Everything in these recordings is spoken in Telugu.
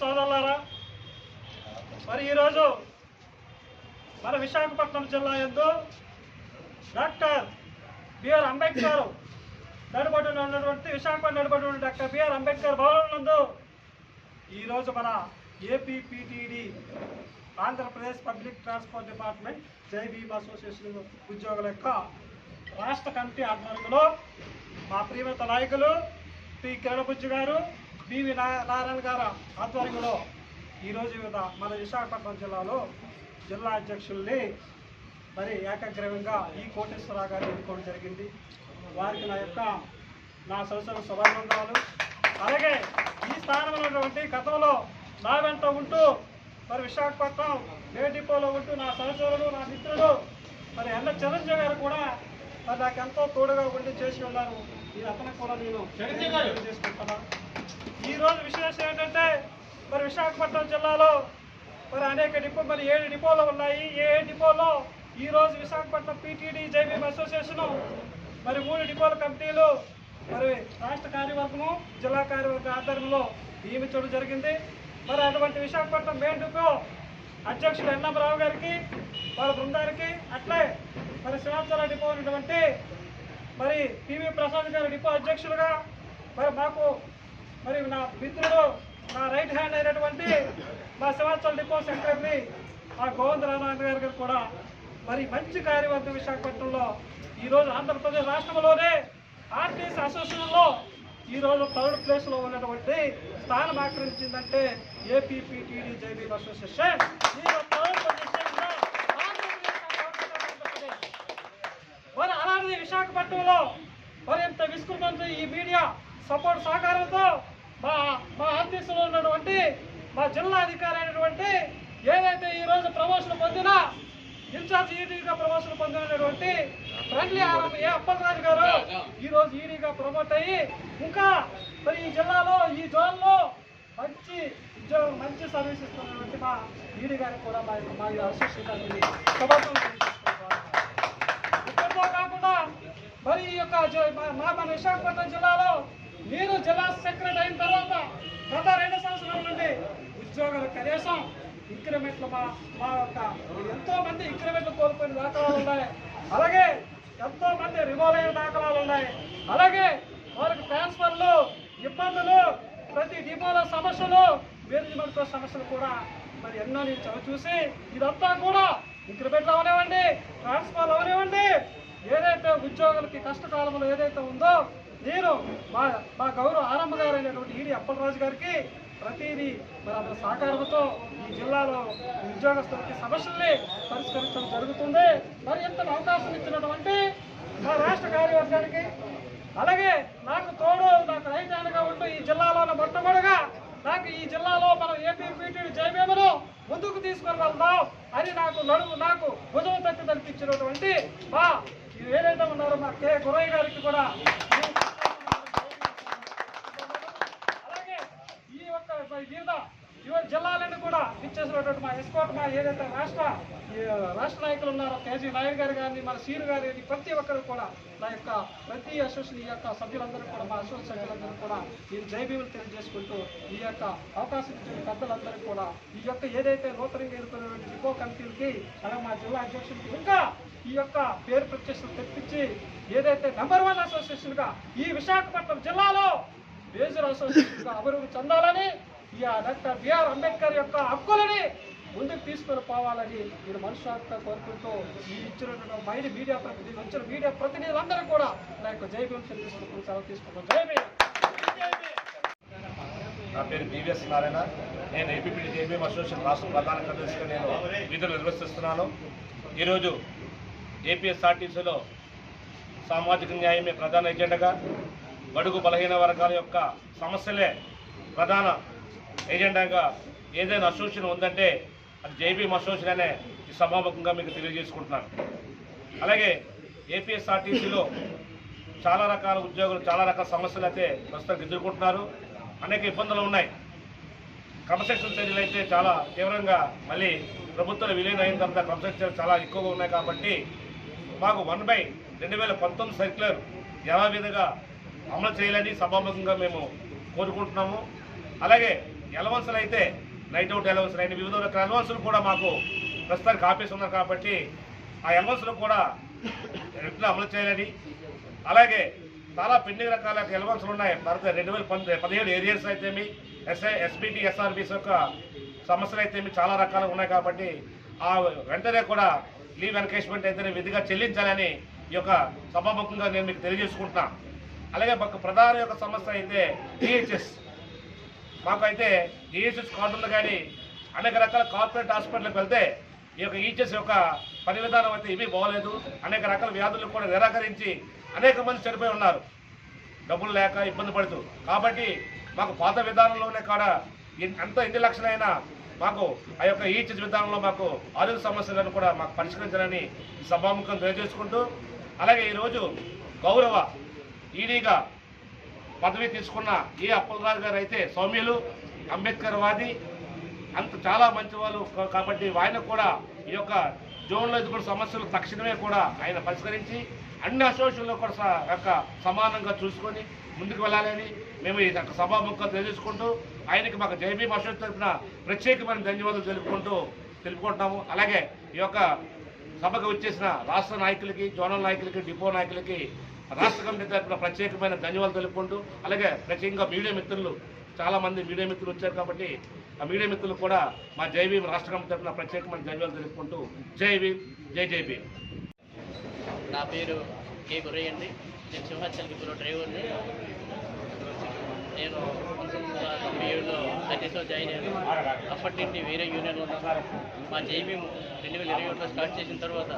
సోదరులారా మరి ఈరోజు మన విశాఖపట్నం జిల్లా ఎందు డాక్టర్ బిఆర్ అంబేద్కర్ నడుబడిన ఉన్నటువంటి విశాఖపట్నం నడుబడి డాక్టర్ బిఆర్ అంబేద్కర్ భవనం నందు ఈరోజు మన APPTD Andhra Pradesh public transport department Jai Bhim association ఉద్యోగుల యొక్క రాష్ట్ర కమిటీ ఆధ్వర్యంలో మా ప్రియమత నాయకులు పి. కిరణబుజ్జి గారు బివి నారాయణ గారు ఆధ్వర్యంలో ఈరోజు మన విశాఖపట్నం జిల్లాలో జిల్లా అధ్యక్షుల్ని మరి ఏకగ్రీవంగా ఈ కోటేశ్వరరావు గారు ఎన్నుకోవడం జరిగింది. వారికి నా యొక్క నా సరసన శుభానందాలు అలాగే ఈ స్థానంలో ఉన్నటువంటి గతంలో నా వెంట ఉంటూ మరి విశాఖపట్నం ఏ డిపోలో ఉంటూ నా సహచరుడు నా మిత్రుడు మరి ఎన్న చిరంజీవి గారు కూడా మరి నాకు ఎంతో తోడుగా ఉండి చేసి ఉన్నారు. ఈ అతనికి కూడా నేను చేసుకుంటున్నాను ఈ రోజు విశేషం ఏంటంటే మరి విశాఖపట్నం జిల్లాలో మరి అనేక డిపో మరి ఏడు డిపోలు ఉన్నాయి. ఏ డిపోలో ఈ రోజు విశాఖపట్నం పీటీడీ జైబీఎం అసోసియేషను మరి మూడు డిపోల కమిటీలు మరి రాష్ట్ర కార్యవర్గము జిల్లా కార్యవర్గ ఆధ్వర్యంలో నియమించడం జరిగింది. మరి అటువంటి విశాఖపట్నం మెయిన్ డిపో అధ్యక్షుడు ఎన్నంరావు గారికి వాళ్ళ బృందానికి అట్లే మరి సింహాచల డిపో ఉన్నటువంటి మరి పివి ప్రసాద్ గారు డిపో అధ్యక్షులుగా మరి మాకు మరి నా మిత్రుడు నా రైట్ హ్యాండ్ అయినటువంటి మా సింహాచల డిపో సెక్రటరీ మా గోవింద రామారాయణ గారు కూడా మరి మంచి కార్యవర్గం విశాఖపట్నంలో ఈరోజు ఆంధ్రప్రదేశ్ రాష్ట్రంలోనే ఆర్టీసీ అసోసియేషన్లో ఈరోజు థర్డ్ ప్లేస్లో ఉన్నటువంటి స్థానం ఆక్రమించిందంటే ఏపీపీటీడీ జైబీ అసోసియేషన్ మరి అలాంటిది విశాఖపట్నంలో మరి ఇంత విస్తృతంతో ఈ మీడియా సపోర్ట్ సహకారంతో మా మా ఆఫీసులో ఉన్నటువంటి మా జిల్లా అధికారి అయినటువంటి ఏదైతే ఈ రోజు ప్రమోషన్ పొందినా ఇన్ఛార్జ్ ఈడీగా ప్రమోషన్ పొందినటువంటి ఫ్రెండ్లీ ఆరం ఏ అప్పలరాజు గారు ఈరోజు ఈడీగా ప్రమోట్ అయ్యి ఇంకా మరి ఈ జిల్లాలో ఈ జోన్లో మంచి ఉద్యోగం మంచి సర్వీస్ ఇస్తున్నటువంటి మా ఈడీ గారికి కూడా మా మా అసోసియేషన్ శుభాకాంక్షలు ఇక్కడితో కాకుండా మరి ఈ యొక్క మా మా- మన విశాఖపట్నం జిల్లాలో మీరు జిల్లా సెక్రటరీ అయిన తర్వాత గత రెండు సంవత్సరాల నుండి ఉద్యోగాలు కనీసం ఇంక్రిమెంట్లు మా మా యొక్క ఎంతో మంది ఇంక్రిమెంట్లు కోల్పోయిన దాఖలాలు ఉన్నాయి. అలాగే ఎంతో మంది రివాల్వ్ అయిన దాఖలాలు ఉన్నాయి. అలాగే వారికి ట్రాన్స్ఫర్లు ఇబ్బందులు ప్రతి డిపోలో సమస్యలు మేనేజ్మెంట్ సమస్యలు కూడా మరి ఎన్నో నేను చవి చూసి ఇదంతా కూడా ఇంక్రిమెంట్లు అవనివ్వండి ట్రాన్స్ఫర్లు అవనివ్వండి. ఏదైతే ఉద్యోగులకి కష్టకాలంలో ఏదైతే ఉందో నేను మా మా గౌరవ ఆరంభ గారు అయినటువంటి ఈడి అప్పలరాజు గారికి ప్రతిదీ మరి అతని సహకారంతో ఈ జిల్లాలో ఉద్యోగస్తులకి సమస్యల్ని పరిష్కరించడం జరుగుతుంది. మరి ఇంత అవకాశం ఇచ్చినటువంటి మా రాష్ట్ర కార్యవర్గానికి అలాగే నాకు తోడు నాకు రైట్ ఉంటూ ఈ జిల్లాలో మొట్టమొదటిగా నాకు ఈ జిల్లాలో మనం ఏపీపీటీ జయమేమను ముందుకు తీసుకొని వెళ్దాం అని నాకు నడుము నాకు భుజం తట్టి తప్పించినటువంటి మా ఏదైతే ఉన్నారో మా కే. గురయ్య గారికి కూడా అలాగే ఈ యొక్క వివిధ వివిధ జిల్లాలను కూడా ఇచ్చేసినటువంటి మా ఎస్కోట్ మా ఏదైతే రాష్ట్ర ఈ రాష్ట్ర నాయకులు ఉన్నారో కేజీ నాయర్ గారు కానీ మన సీరు గారు కానీ ప్రతి ఒక్కరు కూడా నా యొక్క ప్రతి అసోసియేషన్ ఈ యొక్క సభ్యులందరూ కూడా మా అసోసియేషన్ సభ్యులందరూ కూడా ఈ జైభీములు తెలియజేసుకుంటూ ఈ యొక్క అవకాశం ఇచ్చిన పెద్దలందరికీ కూడా ఈ యొక్క ఏదైతే నూతనంగా ఎన్నుకున్నటువంటి డిపో కమిటీలకి అలాగే మా జిల్లా అధ్యక్షులకి ఇంకా ఈ యొక్క పేరు ప్రత్యక్షలు తెప్పించి ఏదైతే నెంబర్ వన్ అసోసియేషన్గా ఈ విశాఖపట్నం జిల్లాలో మేజర్ అసోసియేషన్గా అభివృద్ధి చెందాలని ఈ డాక్టర్ బిఆర్ అంబేద్కర్ యొక్క హక్కులని ముందుకు తీసుకొని పోవాలని నేను మనస్ఫూర్తిగా కోరుకుంటూ ఈ ఇచ్చినటువంటి మైడి మీడియా ప్రతినిధి వచ్చిన మీడియా ప్రతినిధులందరూ కూడా నా యొక్క జై భీమ్ తీసుకుంటూ సెలవు తీసుకుంటాం జై భీమ్. నా పేరు బీవీఎస్ నారాయణ. నేను ఏపీపీడీ జేబీఎం అసోసియేషన్ రాష్ట్ర ప్రధాన కార్యదర్శిగా నేను విధులు నిర్వహిస్తున్నాను. ఈరోజు ఏపీఎస్ఆర్టీసీలో సామాజిక న్యాయమే ప్రధాన ఎజెండాగా బడుగు బలహీన వర్గాల యొక్క సమస్యలే ప్రధాన ఏజెండాగా ఏదైనా అసోసియేషన్ ఉందంటే అది జేబీఎం అసోసియేషన్ అనే ఈ సభాముఖంగా మీకు తెలియజేసుకుంటున్నాను. అలాగే ఏపీఎస్ఆర్టీసీలో చాలా రకాల ఉద్యోగులు చాలా రకాల సమస్యలు అయితే ప్రస్తుతం ఎదుర్కొంటున్నారు. అనేక ఇబ్బందులు ఉన్నాయి. క్రమశిక్షణ చర్యలు అయితే చాలా తీవ్రంగా మళ్ళీ ప్రభుత్వం విలీనం అయిన తర్వాత క్రమశిక్షణ చాలా ఎక్కువగా ఉన్నాయి కాబట్టి మాకు వన్ బై రెండు వేల పంతొమ్మిది సర్క్యులర్ యథావిధిగా అమలు చేయాలని సభాముఖంగా మేము కోరుకుంటున్నాము. అలాగే ఎలవన్సులు అయితే నైట్ అవుట్ ఎలవన్సులు అయిన వివిధ రకాల ఎలవన్సులు కూడా మాకు ప్రస్తుతానికి ఆపేసి ఉన్నారు కాబట్టి ఆ ఎలవన్సులు కూడా వెంటనే అమలు చేయాలని. అలాగే చాలా పెండింగ్ రకాల ఎలవన్సులు ఉన్నాయి. భారత రెండు వేల పంద పదిహేడు ఏరియాస్ అయితేమి ఎస్ఐ ఎస్బిటి ఎస్ఆర్బిస్ యొక్క సమస్యలు అయితేమి చాలా రకాలు ఉన్నాయి కాబట్టి ఆ వెంటనే కూడా లీవ్ ఎన్కేష్మెంట్ అయితేనే విధిగా చెల్లించాలని ఈ యొక్క సభాముఖంగా నేను మీకు తెలియజేసుకుంటున్నాను అలాగే మాకు ప్రధాన యొక్క సమస్య అయితే టీహెచ్ఎస్ మాకైతే ఈహెచ్ఎస్ కార్డులు కానీ అనేక రకాల కార్పొరేట్ హాస్పిటల్కి వెళ్తే ఈ యొక్క ఈచెస్ యొక్క పని విధానం అయితే ఏమీ బాగోలేదు. అనేక రకాల వ్యాధులు కూడా నిరాకరించి అనేక మంది చనిపోయి ఉన్నారు. డబ్బులు లేక ఇబ్బంది పడుతూ. కాబట్టి మాకు పాత విధానంలోనే కాడ ఎంత ఎన్ని లక్షలైనా మాకు ఆ యొక్క ఈచెస్ విధానంలో మాకు ఆరోగ్య సమస్యలను కూడా మాకు పరిష్కరించాలని సభాముఖం తెలియజేసుకుంటూ అలాగే ఈరోజు గౌరవ ఈడీగా పదవి తీసుకున్న ఏ అప్పలరాజు గారు అయితే సౌమ్యులు అంబేద్కర్ వాది అంత చాలా మంచి వాళ్ళు కాబట్టి ఆయన కూడా ఈ యొక్క జోన్లో కూడా సమస్యలు తక్షణమే కూడా ఆయన పరిష్కరించి అన్ని అసోసియేషన్లో కూడా యొక్క సమానంగా చూసుకొని ముందుకు వెళ్ళాలని మేము ఈ యొక్క సభాముఖం తెలియజేసుకుంటూ ఆయనకి మాకు జైబీ అసోసియేషన్ తరఫున ప్రత్యేకమైన ధన్యవాదాలు తెలుపుకుంటూ తెలుపుకుంటున్నాము. అలాగే ఈ యొక్క సభకు వచ్చేసిన రాష్ట్ర నాయకులకి జోనల్ నాయకులకి డిపో నాయకులకి రాష్ట్ర కమిటీ తరఫున ప్రత్యేకమైన ధన్యవాదాలు తెలుపుకుంటూ అలాగే ప్రత్యేకంగా మీడియా మిత్రులు చాలామంది మీడియా మిత్రులు వచ్చారు కాబట్టి ఆ మీడియా మిత్రులు కూడా మా జై రాష్ట్ర కమిటీ తరఫున ప్రత్యేకమైన ధన్యవాదాలు తెలుపుకుంటూ జై జై జైబీ నా పేరు కే గురయ్య అండి నేను సింహాచల్కి ఇప్పుడు డ్రైవర్ని. నేను పంతొమ్మిది వందల తొంభై ఏడులో సర్వీస్లో జాయిన్ అయ్యాను. అప్పటి నుండి వేరే యూనియన్లో ఉన్నాను మా జైబీఎం రెండు వేల ఇరవై ఒకటిలో స్టార్ట్ చేసిన తర్వాత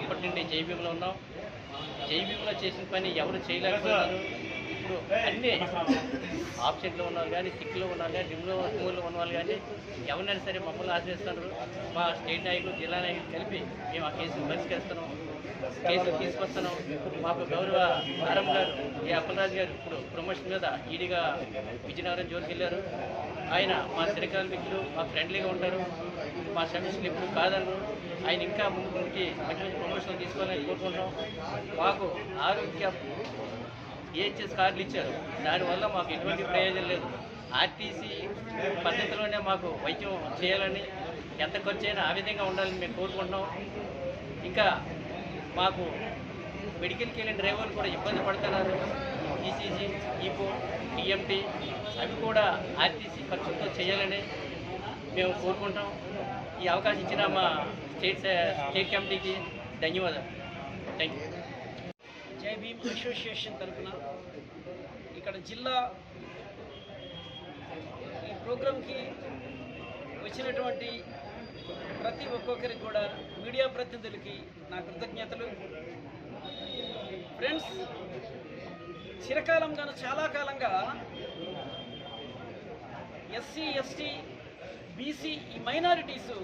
అప్పటి నుండి జైబీఎంలో ఉన్నాం. జైబీలో చేసిన పని ఎవరు చేయలేకపోతున్నారు? ఇప్పుడు అన్నీ ఆప్షన్లో ఉన్నారు కానీ సిక్లో ఉన్నారు కానీ రిమ్లో స్కూల్లో ఉన్న వాళ్ళు కానీ ఎవరినైనా సరే మమ్మల్ని ఆశ్రయిస్తున్నారు. మా స్టేట్ నాయకులు జిల్లా నాయకులు కలిపి మేము ఆ కేసును పరిష్కరిస్తున్నాం. కేసులు తీసుకొస్తున్నాం. మాకు గౌరవ ఆరం గారు ఏ అప్పలరాజు గారు ఇప్పుడు ప్రమోషన్ మీద ఈడీగా విజయనగరం జోలికి వెళ్ళారు ఆయన మా శ్రీకాంత్ వ్యక్తులు మా ఫ్రెండ్లీగా ఉంటారు. మా సమస్యలు ఎప్పుడు కాదను ఆయన ఇంకా ముందుకి మంచి మంచి తీసుకోవాలని కోరుకుంటున్నాం. మాకు ఆరోగ్య ఏహెచ్ఎస్ కార్డులు ఇచ్చారు. దానివల్ల మాకు ఎటువంటి ప్రయోజనం లేదు. ఆర్టీసీ పద్ధతిలోనే మాకు వైద్యం చేయాలని ఎంత ఖర్చు అయినా ఆ విధంగా ఉండాలని మేము కోరుకుంటున్నాం. ఇంకా మాకు మెడికల్కి వెళ్ళిన డ్రైవర్లు కూడా ఇబ్బంది పడుతున్నారు. ఈసీజీ ఈపో టీఎంటీ అవి కూడా ఆర్టీసీ ఖర్చులతో చేయాలని మేము కోరుకుంటాం ఈ అవకాశం ఇచ్చిన మా స్టేట్ స్టేట్ కమిటీకి ధన్యవాదాలు. థ్యాంక్ యూ జై భీమ్ అసోసియేషన్ తరఫున ఇక్కడ జిల్లా ఈ ప్రోగ్రాంకి వచ్చినటువంటి ప్రతి ఒక్కొక్కరికి కూడా మీడియా ప్రతినిధులకి నా కృతజ్ఞతలు. ఫ్రెండ్స్ చిరకాలంగాను చాలా కాలంగా ఎస్సీ ఎస్టీ బీసీ ఈ మైనారిటీసు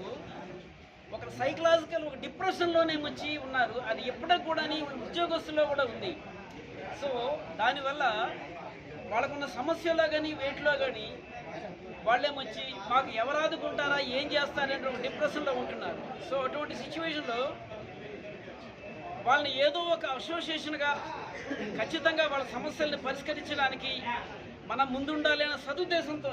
ఒక సైకలాజికల్ ఒక డిప్రెషన్లోనే వచ్చి ఉన్నారు. అది ఎప్పటికి కూడా ఉద్యోగస్తుల్లో కూడా ఉంది. సో దానివల్ల వాళ్ళకున్న సమస్యలో కానీ వేటిలో కానీ వాళ్ళేమొచ్చి మాకు ఎవరు ఆదుకుంటారా ఏం చేస్తారనే ఒక డిప్రెషన్లో ఉంటున్నారు. సో అటువంటి సిచ్యువేషన్లో వాళ్ళని ఏదో ఒక అసోసియేషన్గా ఖచ్చితంగా వాళ్ళ సమస్యల్ని పరిష్కరించడానికి మనం ముందుండాలి అనే సదుద్దేశంతో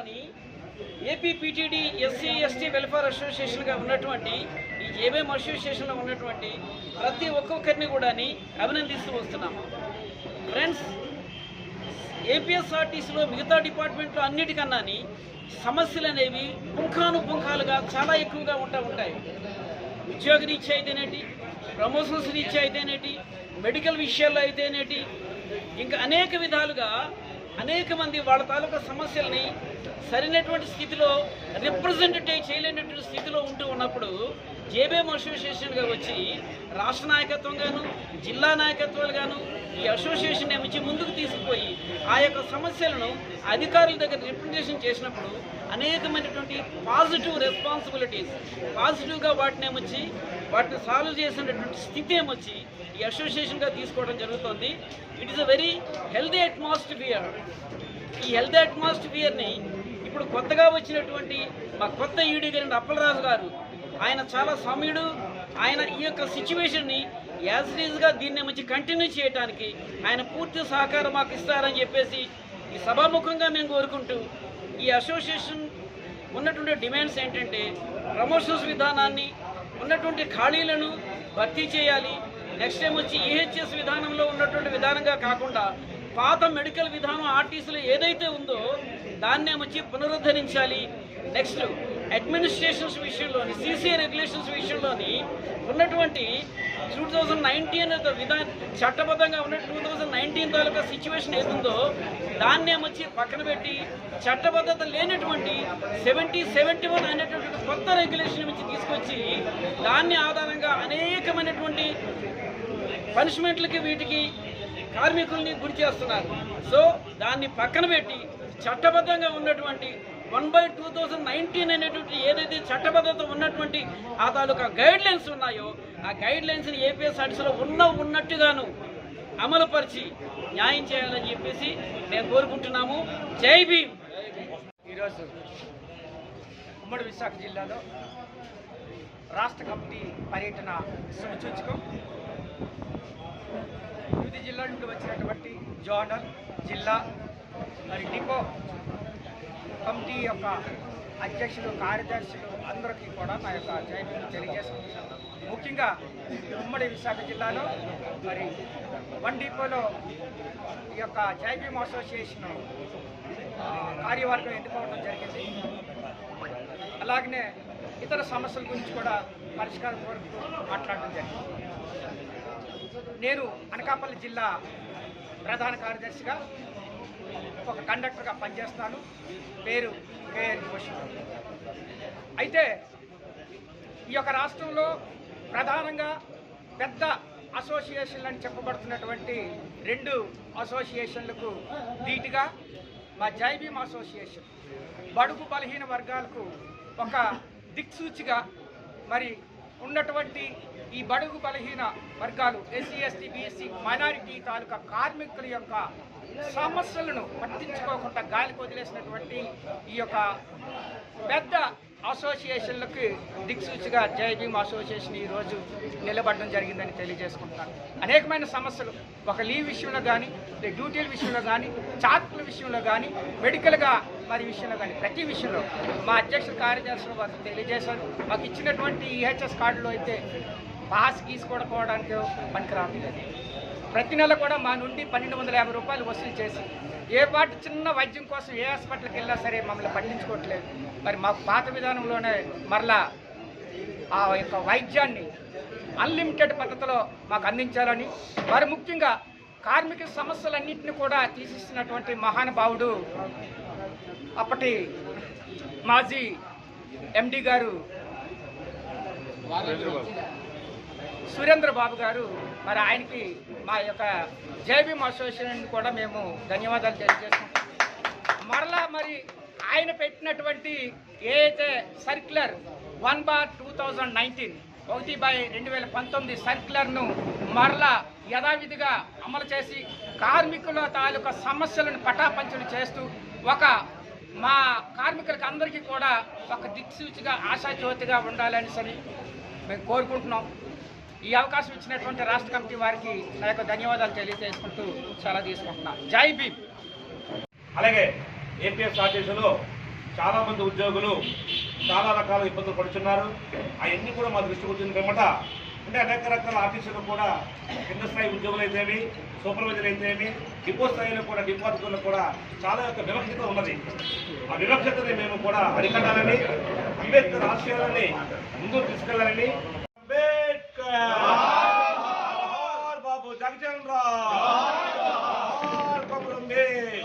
AP PTD SC ST welfare అసోసియేషన్గా ఉన్నటువంటి ఈ ఏమేం అసోసియేషన్లో ఉన్నటువంటి ప్రతి ఒక్కొక్కరిని కూడా అభినందిస్తూ వస్తున్నాము ఫ్రెండ్స్ ఏపీఎస్ఆర్టీసీలో మిగతా డిపార్ట్మెంట్లో అన్నిటికన్నా సమస్యలు అనేవి పుంఖానుపుంఖాలుగా చాలా ఎక్కువగా ఉంటా ఉంటాయి. ఉద్యోగ రీత్యా అయితేనేటి ప్రమోషన్స్ రీత్యా అయితేనేటి మెడికల్ విషయాల్లో అయితేనేటి ఇంకా అనేక విధాలుగా అనేక మంది వాళ్ళ తాలూకా సమస్యల్ని సరైనటువంటి స్థితిలో రిప్రజెంటేటివ్ చేయలేనటువంటి స్థితిలో ఉంటూ ఉన్నప్పుడు జేబీఎం అసోసియేషన్గా వచ్చి రాష్ట్ర నాయకత్వంగాను జిల్లా నాయకత్వాలుగాను ఈ అసోసియేషన్ నుంచి ముందుకు తీసుకుపోయి ఆ యొక్క సమస్యలను అధికారుల దగ్గర రిప్రజెంటేషన్ చేసినప్పుడు అనేకమైనటువంటి పాజిటివ్ రెస్పాన్సిబిలిటీస్ పాజిటివ్గా వాటిని ఏమొచ్చి వాటిని సాల్వ్ చేసినటువంటి స్థితి ఏమొచ్చి ఈ అసోసియేషన్గా తీసుకోవడం జరుగుతుంది. It is a very healthy atmosphere ఈ హెల్త్ అట్మాస్ఫియర్ని ఇప్పుడు కొత్తగా వచ్చినటువంటి మా కొత్త ఈడీ గారి అప్పలరాజు గారు ఆయన చాలా సమయుడు ఆయన ఈ యొక్క సిచ్యువేషన్ని యాజ్గా దీన్ని మంచి కంటిన్యూ చేయడానికి ఆయన పూర్తి సహకారం మాకు ఇస్తారని చెప్పేసి ఈ సభాముఖంగా మేము కోరుకుంటూ ఈ అసోసియేషన్ ఉన్నటువంటి డిమాండ్స్ ఏంటంటే ప్రమోషన్స్ విధానాన్ని ఉన్నటువంటి ఖాళీలను భర్తీ చేయాలి. నెక్స్ట్ టైం వచ్చి ఈహెచ్ఎస్ విధానంలో ఉన్నటువంటి విధానంగా కాకుండా పాత మెడికల్ విధానం ఆర్టీసీలో ఏదైతే ఉందో దాన్నే వచ్చి పునరుద్ధరించాలి. నెక్స్ట్ అడ్మినిస్ట్రేషన్స్ విషయంలోని సీసీ రెగ్యులేషన్స్ విషయంలోని ఉన్నటువంటి టూ థౌజండ్ నైన్టీన్ విధా చట్టబద్ధంగా ఉన్న టూ థౌజండ్ నైన్టీన్ తాలూకా సిచ్యువేషన్ ఏదుందో దాన్నే వచ్చి పక్కన పెట్టి చట్టబద్ధత లేనటువంటి సెవెంటీ సెవెంటీ వన్ అనేటువంటి కొత్త రెగ్యులేషన్ నుంచి తీసుకొచ్చి దాన్ని ఆధారంగా అనేకమైనటువంటి పనిష్మెంట్లకి వీటికి కార్మికుల్ని గురి చేస్తున్నారు. సో దాన్ని పక్కన పెట్టి చట్టబద్ధంగా ఉన్నటువంటి one by two thousand nineteen అనేటువంటి ఏదైతే చట్టబద్ధత ఉన్నటువంటి ఆ తాలూకా గైడ్ లైన్స్ ఉన్నాయో ఆ గైడ్ లైన్స్ని ఏపీఎస్ఆర్టీసీలో ఉన్న ఉన్నట్టుగాను అమలుపరిచి న్యాయం చేయాలని చెప్పేసి మేము కోరుకుంటున్నాము. జై భీమ్! ఈరోజు ఉమ్మడి విశాఖ జిల్లాలో రాష్ట్ర కమిటీ పర్యటన సూచించుకో వివిధ జిల్లాల నుండి వచ్చినటువంటి జోనల్ జిల్లా మరి డిపో కమిటీ యొక్క అధ్యక్షులు కార్యదర్శులు అందరికీ కూడా నా యొక్క జైలు తెలియజేసుకుంటున్నాను. ముఖ్యంగా ఉమ్మడి విశాఖ జిల్లాలో మరి వన్ డిపోలో ఈ యొక్క జైబీమ్ అసోసియేషన్ కార్యవర్గం ఎన్నుకోవడం జరిగింది. అలాగనే ఇతర సమస్యల గురించి కూడా పరిష్కారం కొరకు మాట్లాడడం జరిగింది. నేను అనకాపల్లి జిల్లా ప్రధాన కార్యదర్శిగా ఒక కండక్టర్గా పనిచేస్తున్నాను. పేరు కేఎన్ భూషణ్ అయితే ఈ యొక్క రాష్ట్రంలో ప్రధానంగా పెద్ద అసోసియేషన్లు అని చెప్పబడుతున్నటువంటి రెండు అసోసియేషన్లకు ధీటుగా మా జైబీమ్ అసోసియేషన్ బడుగు బలహీన వర్గాలకు ఒక దిక్సూచిగా మరి ఉన్నటువంటి ఈ బడుగు బలహీన వర్గాలు ఎస్సీ ఎస్టీ బీఎస్సీ మైనారిటీ తాలూకా కార్మికుల యొక్క సమస్యలను పట్టించుకోకుండా గాలికి వదిలేసినటువంటి ఈ యొక్క పెద్ద అసోసియేషన్లకు దిక్సూచిగా జై భీమ్ అసోసియేషన్ ఈరోజు నిలబడడం జరిగిందని తెలియజేసుకుంటున్నాను. అనేకమైన సమస్యలు ఒక లీవ్ విషయంలో కానీ డ్యూటీల విషయంలో కానీ చార్ట్ల విషయంలో కానీ మెడికల్గా మరి విషయంలో కానీ ప్రతి విషయంలో మా అధ్యక్షుల కార్యదర్శులు వారు తెలియజేశారు. మాకు ఇచ్చినటువంటి ఈహెచ్ఎస్ కార్డులో అయితే పాస్ గీసుకోవడానికి పనికిరాదు ప్రతి నెల కూడా మా నుండి పన్నెండు వందల యాభై రూపాయలు వసూలు చేసి ఏ పాటు చిన్న వైద్యం కోసం ఏ హాస్పిటల్కి వెళ్ళినా సరే మమ్మల్ని పట్టించుకోవట్లేదు. మరి మాకు పాత విధానంలోనే మరలా ఆ యొక్క వైద్యాన్ని అన్లిమిటెడ్ పద్ధతిలో మాకు అందించాలని మరి ముఖ్యంగా కార్మిక సమస్యలన్నింటినీ కూడా తీసిస్తున్నటువంటి మహానుభావుడు అప్పటి మాజీ ఎండి గారు. సురేంద్ర బాబు గారు మరి ఆయనకి మా యొక్క జేబీఎం అసోసియేషన్ కూడా మేము ధన్యవాదాలు తెలియజేసుకుంటాం మరలా మరి ఆయన పెట్టినటువంటి ఏదైతే circular one bar two thousand nineteen ఒకటి బై రెండు వేల పంతొమ్మిది సర్క్యులర్ను మరలా యథావిధిగా అమలు చేసి కార్మికుల తాలూకా సమస్యలను పటాపంచలు చేస్తూ ఒక మా కార్మికులకు అందరికీ కూడా ఒక దిక్సూచిగా ఆశాజ్యోతిగా ఉండాలని సరి మేము కోరుకుంటున్నాం. ఈ అవకాశం ఇచ్చినటువంటి రాష్ట్ర కమిటీ వారికి నా యొక్క ధన్యవాదాలు తెలియజేసుకుంటూ చాలా తీసుకుంటున్నాను జై భీమ్. అలాగే ఏపీఎస్ఆర్టీసీలో చాలా మంది ఉద్యోగులు చాలా రకాల ఇబ్బందులు పడుతున్నారు. అవన్నీ కూడా మా దృష్టికి వచ్చింది అంటే అనేక రకాల ఆఫీసులు కూడా కింద స్థాయి ఉద్యోగులు అయితేమి సూపర్వైజర్ అయితేమి డిపో స్థాయిలో కూడా డిపో అధికారులు కూడా చాలా యొక్క వివక్షత ఉన్నది. ఆ వివక్షతని మేము కూడా అరికట్టాలని అంబేద్కర్ ఆశయాలని ముందుకు తీసుకెళ్ళాలని బాబు జగజన్ రాబులుంది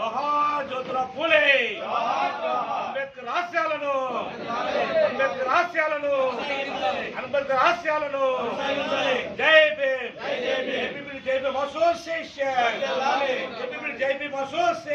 మహాజ్యోతుల పూలే. అంబేద్కర్ ఆశయాలను. అంబేద్కర్ ఆశయాలను. అంబేద్కర్ ఆశయాలను. జై భీమ్. జై భీమ్. అసోసియేషన్. జై భీమ్ అసోసియేషన్.